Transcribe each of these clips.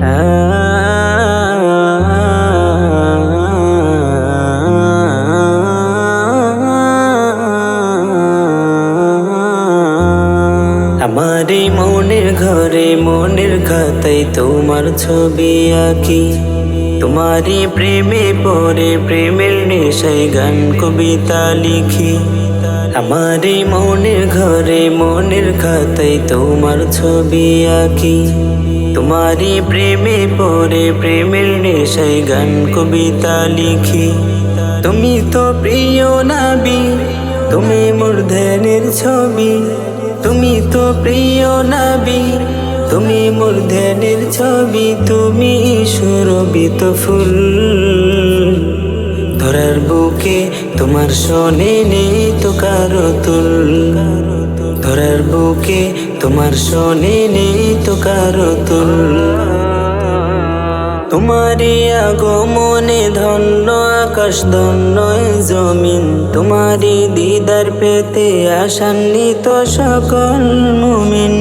আমারে মনের ঘরে মনের খাতায় তোমার ছবি আঁকি। তোমারই প্রেমে পরে প্রেমের নেশায় গান, কবিতা লিখি। আমারে মনের ঘরে মনের খাতায় তোমার ছবি আঁকি। তোমারই প্রেমে পরে প্রেমের নেশায় গান, কবিতা লিখি। তুমি তো প্রিয় নাবি, তুমি মোর ধ্যানের ছবি। তুমি তো প্রিয় নাবি, তুমি মোর ধ্যানের ছবি। তুমি সুরবিত ফুল। ধরার বুকে তোমার শোনে নেই তো কারও তুল। ধরার বুকে তোমার শোনে নেই তো কারও তুল। তোমারই আগমনে ধন্য, আকাশ ধন্য জমিন। তোমারই দিদার পেতে আসান্বিত সকল মুমিন।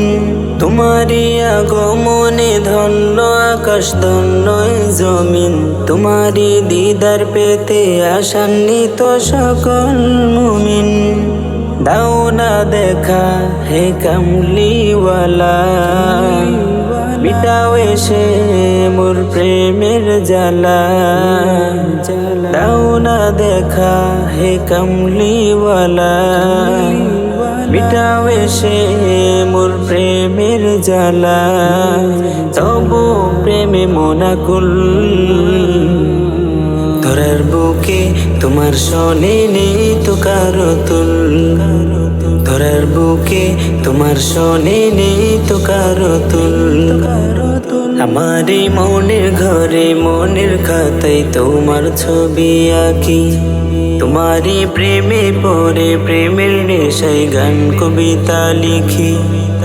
তোমারই আগমনে ধন্য, আকাশ ধন্য জমিন। তোমারই দিদার পেতে আসান্বিত সকল মুমিন। দাও না দেখা হে কামলিওয়ালা। মিটাও এসে মোর প্রেমের জ্বালা। দাও না দেখা হে কামলিওয়ালা। মিটাও এসে মোর প্রেমের জ্বালা। তবু প্রেমে মোনাকুল তোমার শোনে নেই তো কারও তুল। ধরার বুকে তোমার শোনে নেই তো কারও তুল। আমারই মনের ঘরে মনের খাতায় তোমার ছবি আঁকি। তোমারই প্রেমে পরে প্রেমের নেশায় গান, কবিতা লিখি।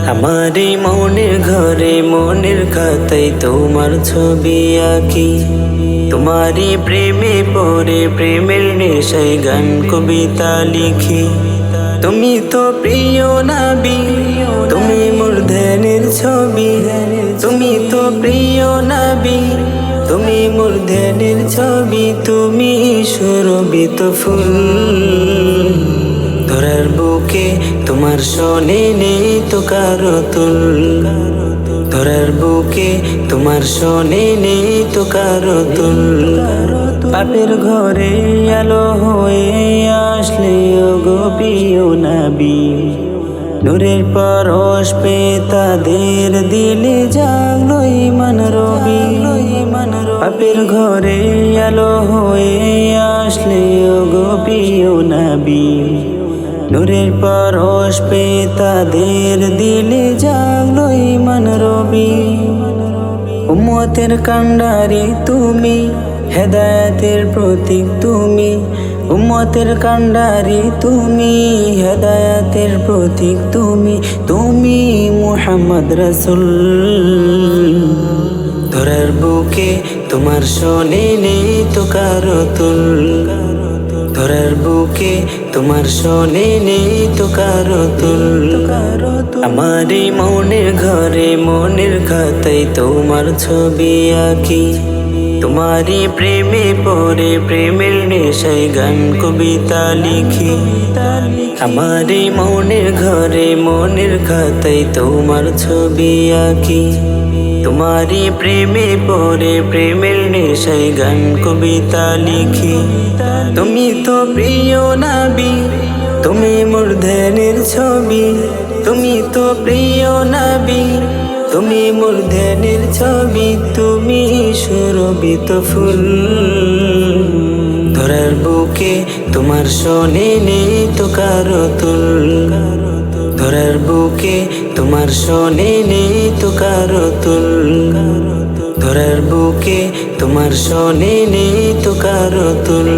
আমারই মনের ঘরে মনের খাতায় তোমার ছবি আঁকি। তোমারই প্রেমে পরে প্রেমের নেশায় গান, কবিতা লিখি। তুমি তো প্রিয় নাবি, তুমি মোর ধ্যানের ছবি। তুমি তো প্রিয় নাবি, তুমি মোর ধ্যানের ছবি। তুমি সুরবিত ফুল। ধরার বুকে তোমার শোনে নেই তো কারও তুল। ধরার বুকে তোমার শোনে নেই তো কারও তুল। পাপের ঘরে আলো হয়ে আসলে ও গোপিও নাবি। নূরের পরশ পে তাদের দিলে জাগলো ইমান রবি। পাপের ঘরে আলো হয়ে আসলে ও গোপিও নাবি। নূরের পরশ পে তাদের দিলে জাগলো ইমান রবি। উম্মতের কান্ডারি তুমি, হেদায়তের প্রতীক তুমি, উম্মতের কান্ডারি তুমি, হেদায়তের প্রতীক তুমি তুমি মুহাম্মদ রসুল। ধরার বুকে তোমার শোনে নেই তো কারও তুল। ধরার বুকে তোমার শোনে নেই তো কারও তুল আমারই মনের ঘরে মনের খাতায় তোমার ছবি আঁকি। তোমারই প্রেমে পরে প্রেমের নেশায় গান, কবিতা লিখি। আমারই মনের ঘরে মনের খাতায় তোমার ছবি আঁকি। তোমারই প্রেমে পরে প্রেমের নেশায় গান, কবিতা লিখি। তুমি তো প্রিয় নাবি, তুমি মোর ধ্যানের ছবি। তুমি তো প্রিয় নাবি, তুমি মোর ধ্যানের ছবি। তুমি সুরবিত ফুল। ধরার বুকে তোমার শোনে নেই তো কারও তুল। ধরার বুকে তোমার শোনে নেই তো কারও তুল। ধরার বুকে তোমার শোনে নেই তো কারও তুল।